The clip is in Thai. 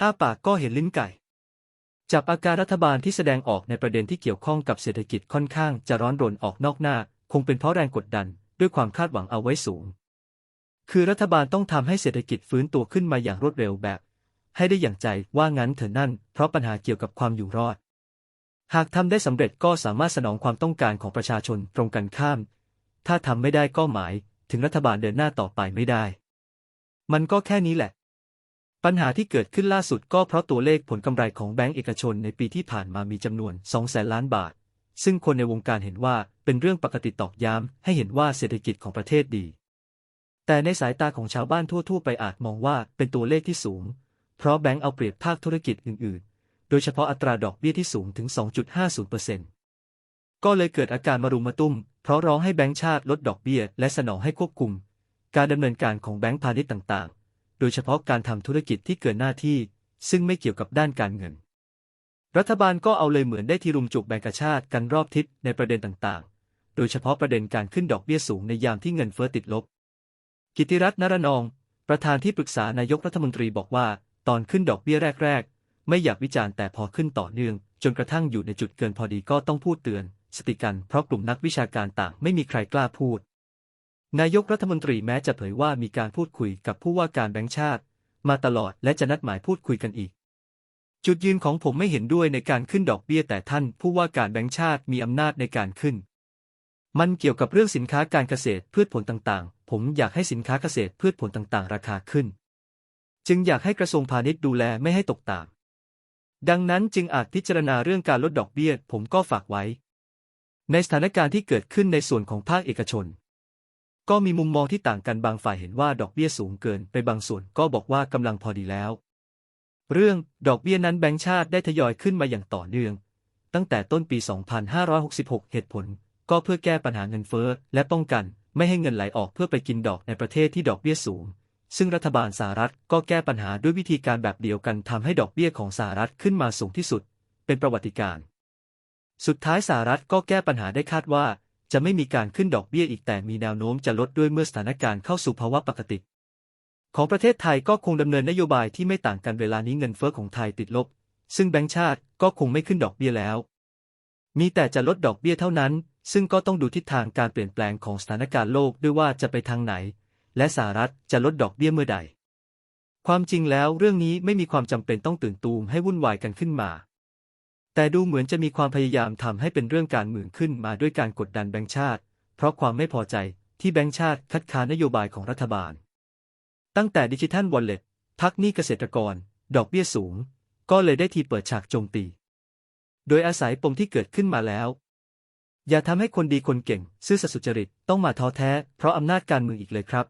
อ้าปากก็เห็นลิ้นไก่ จับอาการรัฐบาลที่แสดงออกในประเด็นที่เกี่ยวข้องกับเศรษฐกิจค่อนข้างจะร้อนรนออกนอกหน้า คงเป็นเพราะแรงกดดันด้วยความคาดหวังเอาไว้สูง คือรัฐบาลต้องทำให้เศรษฐกิจฟื้นตัวขึ้นมาอย่างรวดเร็วแบบ ให้ได้อย่างใจว่างั้นเถอะนั่น เพราะปัญหาเกี่ยวกับความอยู่รอด หากทำได้สำเร็จก็สามารถสนองความต้องการของประชาชนตรงกันข้าม ถ้าทำไม่ได้ก็หมายถึงรัฐบาลเดินหน้าต่อไปไม่ได้ มันก็แค่นี้แหละ ปัญหาที่เกิดขึ้นล่าสุดก็เพราะตัวเลขผลกำไรของแบงก์เอกชนในปีที่ผ่านมามีจำนวน 2 แสนล้านบาท ซึ่งคนในวงการเห็นว่าเป็นเรื่องปกติตอกย้ำให้เห็นว่าเศรษฐกิจของประเทศดี แต่ในสายตาของชาวบ้านทั่ว ๆ ไปอาจมองว่าเป็นตัวเลขที่สูง เพราะแบงก์เอาเปรียบภาคธุรกิจอื่น ๆ โดยเฉพาะอัตราดอกเบี้ยที่สูงถึง 2.50%ก็เลยเกิดอาการมารุมมาตุ้ม เพราะร้องให้แบงก์ชาติลดดอกเบี้ยและสนองให้ควบคุม การดำเนินการของแบงก์พาณิชย์ต่าง ๆ โดยเฉพาะการทำธุรกิจที่เกินหน้าที่ ซึ่งไม่เกี่ยวกับด้านการเงิน รัฐบาลก็เอาเลยเหมือนได้ทีรุมจุกแบงก์กชาติกันรอบทิศในประเด็นต่างๆ โดยเฉพาะประเด็นการขึ้นดอกเบี้ยสูงในยามที่เงินเฟ้อติดลบ กิติรัตน์นรนอง ประธานที่ปรึกษานายกรัฐมนตรีบอกว่า ตอนขึ้นดอกเบี้ยแรก ๆ ไม่อยากวิจารณ์แต่พอขึ้นต่อเนื่อง จนกระทั่งอยู่ในจุดเกินพอดีก็ต้องพูดเตือน สติกันเพราะกลุ่มนักวิชาการต่างไม่มีใครกล้าพูด นายกรัฐมนตรีแม้จะเผยว่ามีการพูดคุยกับผู้ว่าการแบงก์ชาติ มาตลอดและจะนัดหมายพูดคุยกันอีก จุดยืนของผมไม่เห็นด้วยในการขึ้นดอกเบี้ยแต่ท่าน ผู้ว่าการแบงก์ชาติมีอำนาจในการขึ้น มันเกี่ยวกับเรื่องสินค้าการเกษตรพืชผลต่างๆ ผมอยากให้สินค้าเกษตรพืชผลต่างๆ ราคาขึ้น จึงอยากให้กระทรวงพาณิชย์ดูแลไม่ให้ตกต่ำดังนั้นจึงอาจพิจารณาเรื่องการลดดอกเบี้ยผมก็ฝากไว้ ในสถานการณ์ที่เกิดขึ้นในส่วนของภาคเอกชน ก็มีมุมมองที่ต่างกันบางฝ่ายเห็นว่าดอกเบี้ยสูงเกินไปบางส่วนก็บอกว่ากำลังพอดีแล้ว เรื่องดอกเบี้ยนั้นแบงก์ชาติได้ทยอยขึ้นมาอย่างต่อเนื่อง ตั้งแต่ต้นปี 2566 เหตุผล ก็เพื่อแก้ปัญหาเงินเฟ้อและป้องกันไม่ให้เงินไหลออกเพื่อไปกินดอกในประเทศที่ดอกเบี้ยสูง ซึ่งรัฐบาลสหรัฐก็แก้ปัญหาด้วยวิธีการแบบเดียวกันทำให้ดอกเบี้ยของสหรัฐขึ้นมาสูงที่สุด เป็นประวัติการณ์สุดท้ายสหรัฐก็แก้ปัญหาได้คาดว่า จะไม่มีการขึ้นดอกเบี้ยอีกแต่มีแนวโน้มจะลดด้วยเมื่อสถานการณ์เข้าสู่ภาวะปกติ ของประเทศไทยก็คงดำเนินนโยบายที่ไม่ต่างกันเวลานี้เงินเฟ้อของไทยติดลบ ซึ่งแบงก์ชาติก็คงไม่ขึ้นดอกเบี้ยแล้ว มีแต่จะลดดอกเบี้ยเท่านั้น ซึ่งก็ต้องดูทิศทางการเปลี่ยนแปลงของสถานการณ์โลกด้วยว่าจะไปทางไหน และสหรัฐจะลดดอกเบี้ยเมื่อใด ความจริงแล้วเรื่องนี้ไม่มีความจำเป็นต้องตื่นตูมให้วุ่นวายกันขึ้นมา แต่ดูเหมือนจะมีความพยายามทำให้เป็นเรื่องการเมืองขึ้นมาด้วยการกดดันแบงก์ชาติ เพราะความไม่พอใจที่แบงก์ชาติคัดค้านนโยบายของรัฐบาล ตั้งแต่ดิจิทัลวอลเล็ตพักหนี้เกษตรกร ดอกเบี้ยสูง ก็เลยได้ทีเปิดฉากโจมตี โดยอาศัยปมที่เกิดขึ้นมาแล้ว อย่าทำให้คนดีคนเก่ง ซื่อสัตย์สุจริตต้องมาท้อแท้ เพราะอำนาจการเมืองอีกเลยครับ